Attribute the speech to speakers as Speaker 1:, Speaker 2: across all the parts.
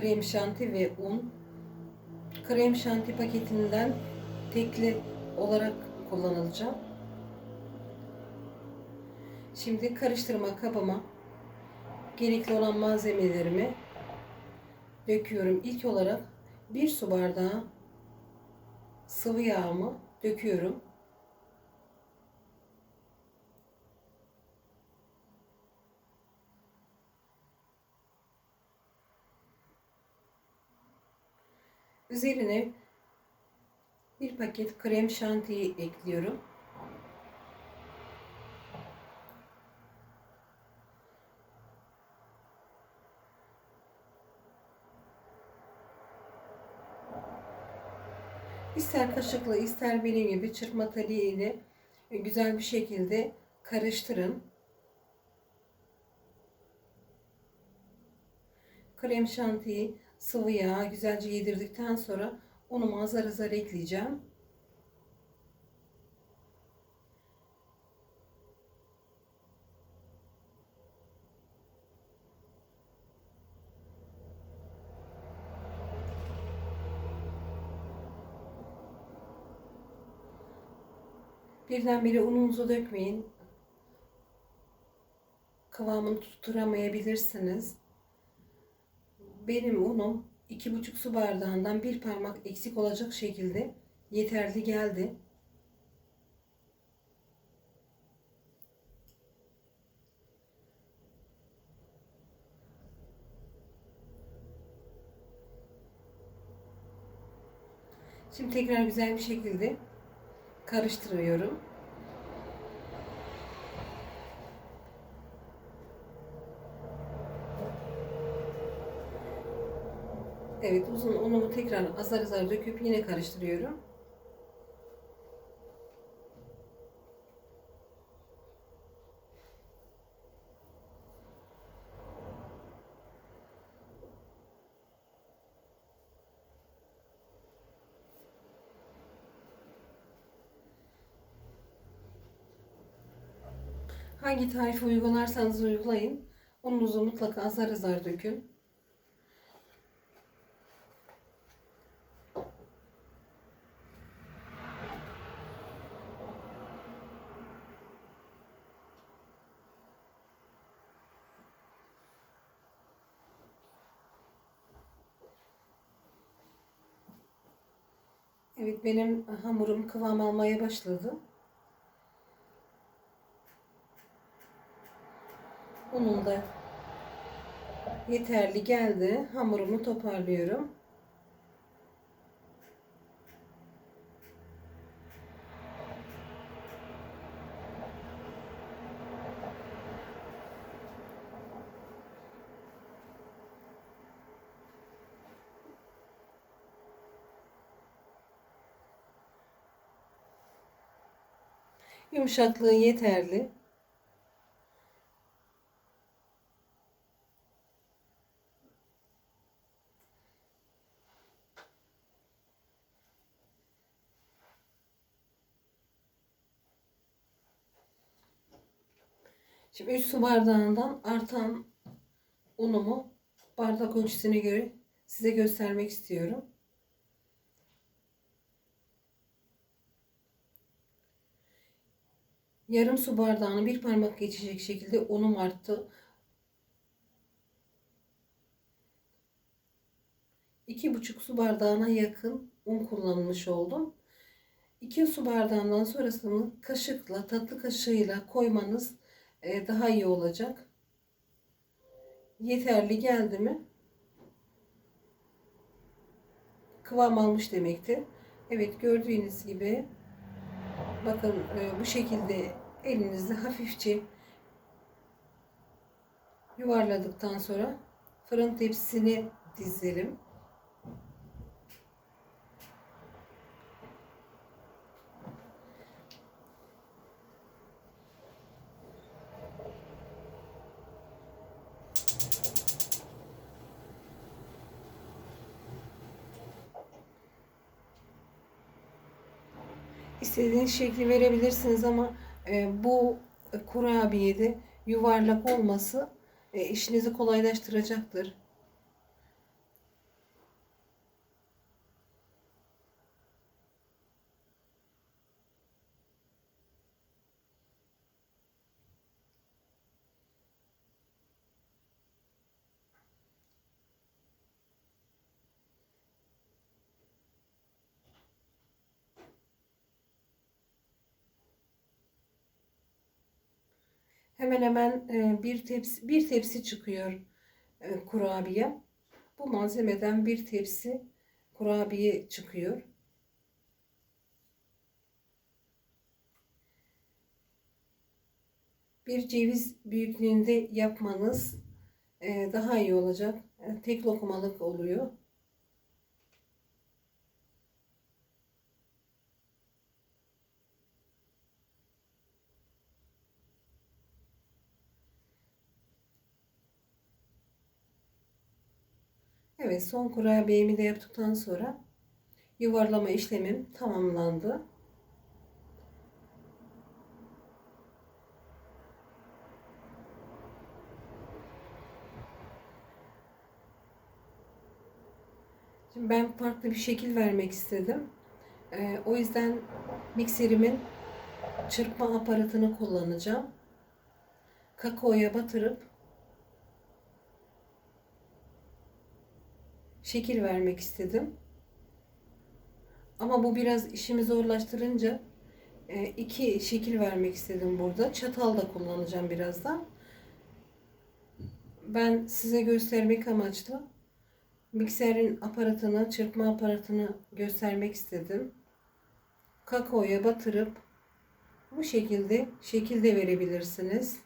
Speaker 1: krem şanti ve un. Krem şanti paketinden tekli olarak kullanılacağım. Şimdi karıştırma kabıma gerekli olan malzemelerimi döküyorum. İlk olarak bir su bardağı sıvı yağımı döküyorum. Üzerine bir paket krem şantiyi ekliyorum. İster kaşıkla ister benim gibi çırpma ile güzel bir şekilde karıştırın. Krem şantiyi sıvı yağ güzelce yedirdikten sonra unumu azar azar ekleyeceğim. Birdenbire ununuzu dökmeyin. Kıvamını tutturamayabilirsiniz. Benim unum iki buçuk su bardağından bir parmak eksik olacak şekilde yeterli geldi. Şimdi tekrar güzel bir şekilde karıştırıyorum. Evet uzun unumu tekrar azar azar döküp yine karıştırıyorum. Hangi tarifi uygularsanız uygulayın. Ununuzu mutlaka azar azar dökün. Evet benim hamurum kıvam almaya başladı. Unum da yeterli geldi. Hamurumu toparlıyorum. Yumuşaklığı yeterli. Şimdi 3 su bardağından artan unumu bardak ölçüsüne göre size göstermek istiyorum. Yarım su bardağını bir parmak geçecek şekilde unum arttı. İki buçuk su bardağına yakın un kullanmış oldum. 2 su bardağından sonrasını kaşıkla, tatlı kaşığıyla koymanız e, daha iyi olacak. Yeterli geldi mi? Kıvam almış demektir. Evet gördüğünüz gibi bakın e, bu şekilde elinizle hafifçe yuvarladıktan sonra fırın tepsisine dizelim. İstediğiniz şekli verebilirsiniz ama e, bu kurabiyede yuvarlak olması e, işinizi kolaylaştıracaktır. Hemen hemen e, bir tepsi bir tepsi çıkıyor e, kurabiye. Bu malzemeden bir tepsi kurabiye çıkıyor. Bir ceviz büyüklüğünde yapmanız e, daha iyi olacak. Tek lokmalık oluyor. Evet son kurabiyemi de yaptıktan sonra yuvarlama işlemim tamamlandı. Şimdi ben farklı bir şekil vermek istedim. Ee, o yüzden mikserimin çırpma aparatını kullanacağım. Kakaoya batırıp şekil vermek istedim. Ama bu biraz işimi zorlaştırınca e, iki şekil vermek istedim burada. Çatal da kullanacağım birazdan. Ben size göstermek amaçlı mikserin aparatını, çırpma aparatını göstermek istedim. Kakaoya batırıp bu şekilde şekilde verebilirsiniz.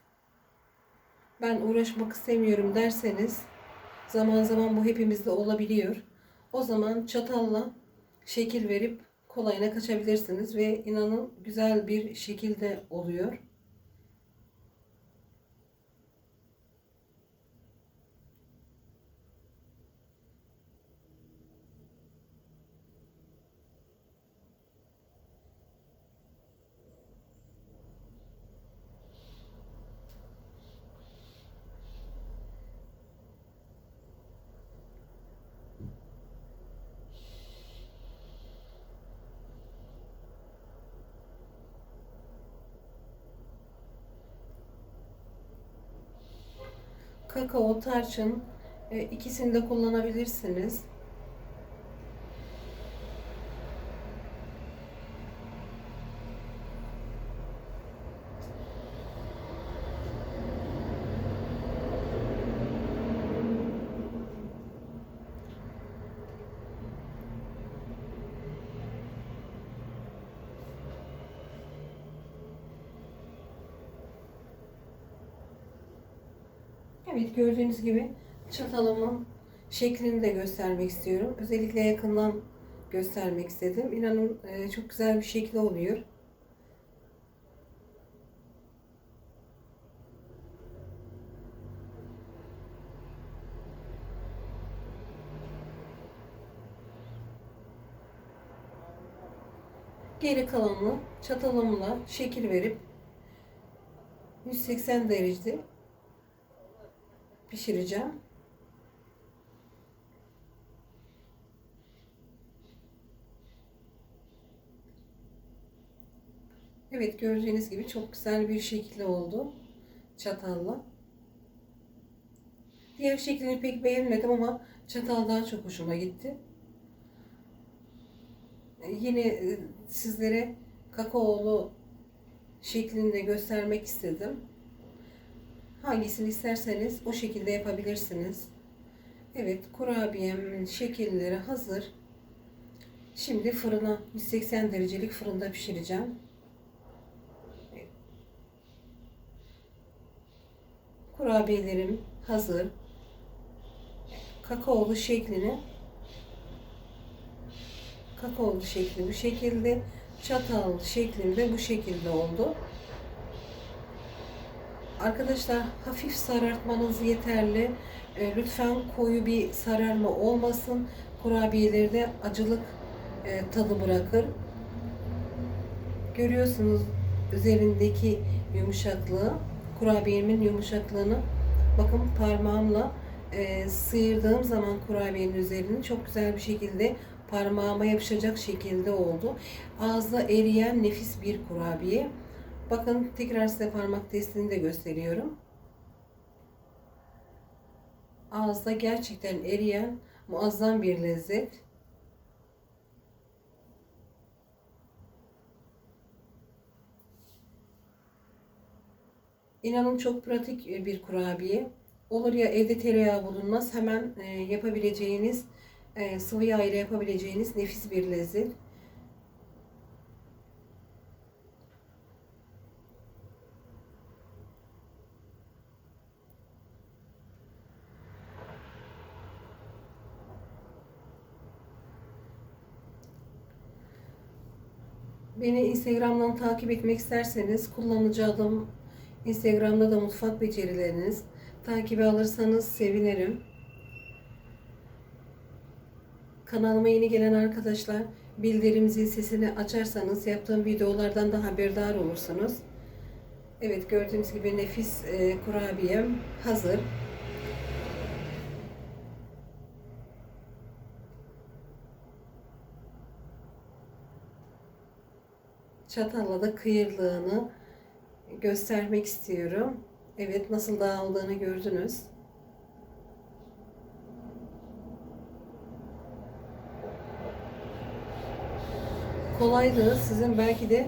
Speaker 1: Ben uğraşmak istemiyorum derseniz zaman zaman bu hepimizde olabiliyor. O zaman çatalla şekil verip kolayına kaçabilirsiniz ve inanın güzel bir şekilde oluyor. Kakao, tarçın e, ikisini de kullanabilirsiniz. Evet gördüğünüz gibi çatalımın şeklini de göstermek istiyorum. Özellikle yakından göstermek istedim. İnanın e, çok güzel bir şekli oluyor. Geri kalanını çatalımla şekil verip 180 derecede pişireceğim. Evet gördüğünüz gibi çok güzel bir şekilde oldu çatalla. Diğer şeklini pek beğenmedim ama çatal daha çok hoşuma gitti. Yine e, sizlere kakaolu şeklinde göstermek istedim. Hangisini isterseniz o şekilde yapabilirsiniz. Evet kurabiyemin şekilleri hazır. Şimdi fırına 180 derecelik fırında pişireceğim. Kurabiyelerim hazır. Kakaolu şeklini kakaolu şekli bu şekilde çatal şeklinde bu şekilde oldu. Arkadaşlar hafif sarartmanız yeterli. E, lütfen koyu bir sararma olmasın. Kurabiyelerde acılık e, tadı bırakır. Görüyorsunuz üzerindeki yumuşaklığı. Kurabiyemin yumuşaklığını bakın parmağımla e, sıyırdığım zaman kurabiyenin üzerini çok güzel bir şekilde parmağıma yapışacak şekilde oldu. Ağızda eriyen nefis bir kurabiye. Bakın tekrar size parmak testini de gösteriyorum. Ağızda gerçekten eriyen muazzam bir lezzet. İnanın çok pratik bir kurabiye. Olur ya evde tereyağı bulunmaz hemen e, yapabileceğiniz e, sıvı yağ ile yapabileceğiniz nefis bir lezzet. Beni Instagram'dan takip etmek isterseniz kullanıcı adım Instagram'da da mutfak becerileriniz takibi alırsanız sevinirim. Kanalıma yeni gelen arkadaşlar bildirim zil sesini açarsanız yaptığım videolardan da haberdar olursunuz. Evet gördüğünüz gibi nefis e, kurabiyem hazır. Çatalla da kıyırlığını göstermek istiyorum. Evet nasıl dağıldığını gördünüz. Kolaylığı sizin belki de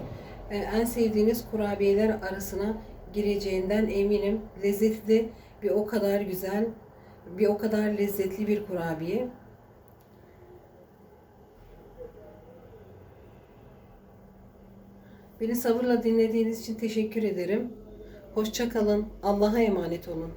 Speaker 1: e, en sevdiğiniz kurabiyeler arasına gireceğinden eminim. Lezzeti de bir o kadar güzel, bir o kadar lezzetli bir kurabiye. Beni sabırla dinlediğiniz için teşekkür ederim. Hoşça kalın. Allah'a emanet olun.